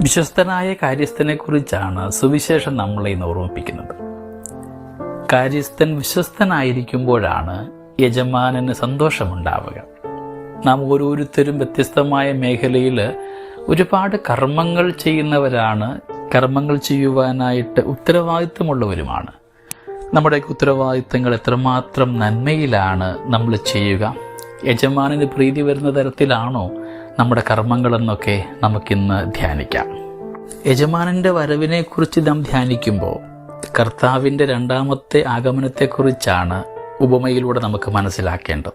വിശ്വസ്തനായ കാര്യസ്ഥനെക്കുറിച്ചാണ് സുവിശേഷം നമ്മളെ ഇന്ന് ഓർമ്മിപ്പിക്കുന്നത്. കാര്യസ്ഥൻ വിശ്വസ്തനായിരിക്കുമ്പോഴാണ് യജമാനന് സന്തോഷമുണ്ടാവുക. നാം ഓരോരുത്തരും വ്യത്യസ്തമായ മേഖലയിൽ ഒരുപാട് കർമ്മങ്ങൾ ചെയ്യുന്നവരാണ് കർമ്മങ്ങൾ ചെയ്യുവാനായിട്ട് ഉത്തരവാദിത്വമുള്ളവരുമാണ്. നമ്മുടെ ഉത്തരവാദിത്തങ്ങൾ എത്രമാത്രം നന്മയിലാണ് നമ്മൾ ചെയ്യുക? യജമാനന് പ്രീതി വരുന്ന തരത്തിലാണോ നമ്മുടെ കർമ്മങ്ങളെന്നൊക്കെ നമുക്കിന്ന് ധ്യാനിക്കാം. യജമാനന്റെ വരവിനെക്കുറിച്ച് നാം ധ്യാനിക്കുമ്പോൾ കർത്താവിന്റെ രണ്ടാമത്തെ ആഗമനത്തെക്കുറിച്ചാണ് ഉപമയിലൂടെ നമുക്ക് മനസ്സിലാക്കേണ്ടത്.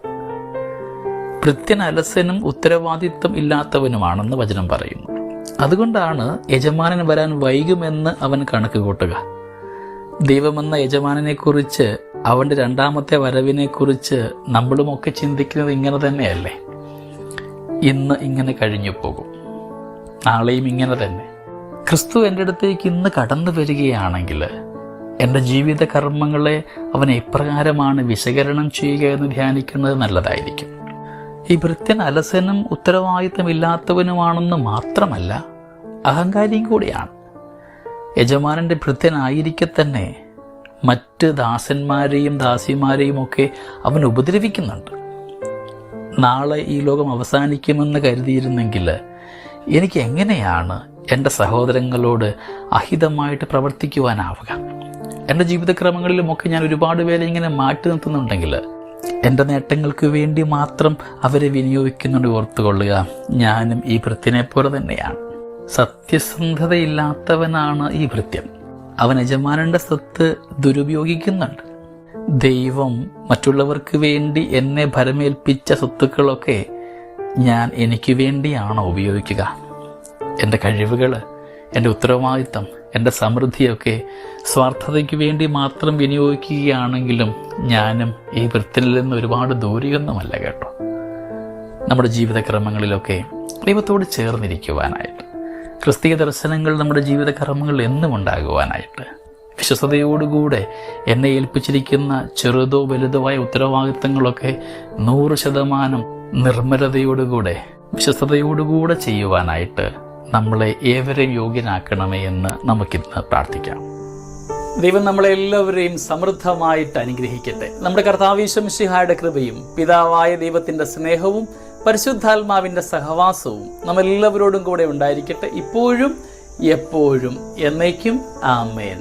ഭൃത്യൻ അലസനും ഉത്തരവാദിത്വം ഇല്ലാത്തവനുമാണെന്ന് വചനം പറയുന്നു. അതുകൊണ്ടാണ് യജമാനൻ വരാൻ വൈകുമെന്ന് അവൻ കണക്ക് കൂട്ടുക. ദൈവമെന്ന യജമാനനെക്കുറിച്ച് അവന്റെ രണ്ടാമത്തെ വരവിനെക്കുറിച്ച് നമ്മളുമൊക്കെ ചിന്തിക്കുന്നത് ഇങ്ങനെ തന്നെയല്ലേ? ഇന്ന് ഇങ്ങനെ കഴിഞ്ഞു പോകും. നാളെയും ഇങ്ങനെ തന്നെ. ക്രിസ്തു എന്റെ അടുത്തേക്ക് ഇന്ന് കടന്നു വരികയാണെങ്കിൽ എന്റെ ജീവിത കർമ്മങ്ങളെ അവൻ എപ്രകാരമാണ് വിശകലനം ചെയ്യുക എന്ന് ധ്യാനിക്കുന്നത് നല്ലതായിരിക്കും. ഈ ഭൃത്യൻ അലസനും ഉത്തരവാദിത്തമില്ലാത്തവനുമാണെന്ന് മാത്രമല്ല അഹങ്കാരിയും കൂടിയാണ്. യജമാനന്റെ ഭൃത്യനായിരിക്കെ തന്നെ മറ്റ് ദാസന്മാരെയും ദാസിമാരെയും ഒക്കെ അവൻ ഉപദ്രവിക്കുന്നുണ്ട്. നാളെ ഈ ലോകം അവസാനിക്കുമെന്ന് കരുതിയിരുന്നെങ്കിൽ എനിക്ക് എങ്ങനെയാണ് എന്റെ സഹോദരങ്ങളോട് അഹിതമായിട്ട് പ്രവർത്തിക്കുവാനാവുക? എന്റെ ജീവിതക്രമങ്ങളിലുമൊക്കെ ഞാൻ ഒരുപാട് പേരെ ഇങ്ങനെ മാറ്റി നിർത്തുന്നുണ്ടെങ്കിൽ എന്റെ നേട്ടങ്ങൾക്ക് വേണ്ടി മാത്രം അവരെ വിനിയോഗിക്കുന്നുണ്ട് ഓർത്തുകൊള്ളുക. ഞാനും ഈ ഭൃത്യനെ പോലെ തന്നെയാണ്. സത്യസന്ധതയില്ലാത്തവനാണ് ഈ വൃത്യം അവൻ യജമാനന്റെ സ്വത്ത് ദുരുപയോഗിക്കുന്നുണ്ട്. ദൈവം മറ്റുള്ളവർക്ക് വേണ്ടി എന്നെ ഭരമേൽപ്പിച്ച സ്വത്തുക്കളൊക്കെ ഞാൻ എനിക്ക് വേണ്ടിയാണോ ഉപയോഗിക്കുക? എന്റെ കഴിവുകൾ എന്റെ ഉത്തരവാദിത്തം എന്റെ സമൃദ്ധിയൊക്കെ സ്വാർത്ഥതയ്ക്ക് വേണ്ടി മാത്രം വിനിയോഗിക്കുകയാണെങ്കിലും ഞാനും ഈ വൃത്തിയിൽ നിന്ന് ഒരുപാട് ദൂരെയൊന്നുമല്ല കേട്ടോ. നമ്മുടെ ജീവിതക്രമങ്ങളിലൊക്കെ ദൈവത്തോട് ചേർന്നിരിക്കുവാനായിട്ട് ക്രിസ്തീയ ദർശനങ്ങൾ നമ്മുടെ ജീവിത കർമ്മങ്ങളിൽ എന്നും ഉണ്ടാകുവാനായിട്ട് വിശ്വസതയോടുകൂടെ എന്നെ ഏൽപ്പിച്ചിരിക്കുന്ന ചെറുതോ വലുതോ ആയ ഉത്തരവാദിത്തങ്ങളൊക്കെ നൂറ് ശതമാനം നിർമ്മലതയോടുകൂടെ വിശ്വസതയോടുകൂടെ ചെയ്യുവാനായിട്ട് നമ്മളെ ഏവരെയും യോഗ്യനാക്കണമേ എന്ന് നമുക്കിന്ന് പ്രാർത്ഥിക്കാം. ദൈവം നമ്മളെ എല്ലാവരെയും സമൃദ്ധമായിട്ട് അനുഗ്രഹിക്കട്ടെ. നമ്മുടെ കർത്താവീശംഷിഹായുടെ കൃപയും പിതാവായ ദൈവത്തിന്റെ സ്നേഹവും പരിശുദ്ധാത്മാവിന്റെ സഹവാസവും നമ്മളെല്ലാവരോടും കൂടെ ഉണ്ടായിരിക്കട്ടെ. ഇപ്പോഴും എപ്പോഴും എന്നേക്കും ആമേൻ.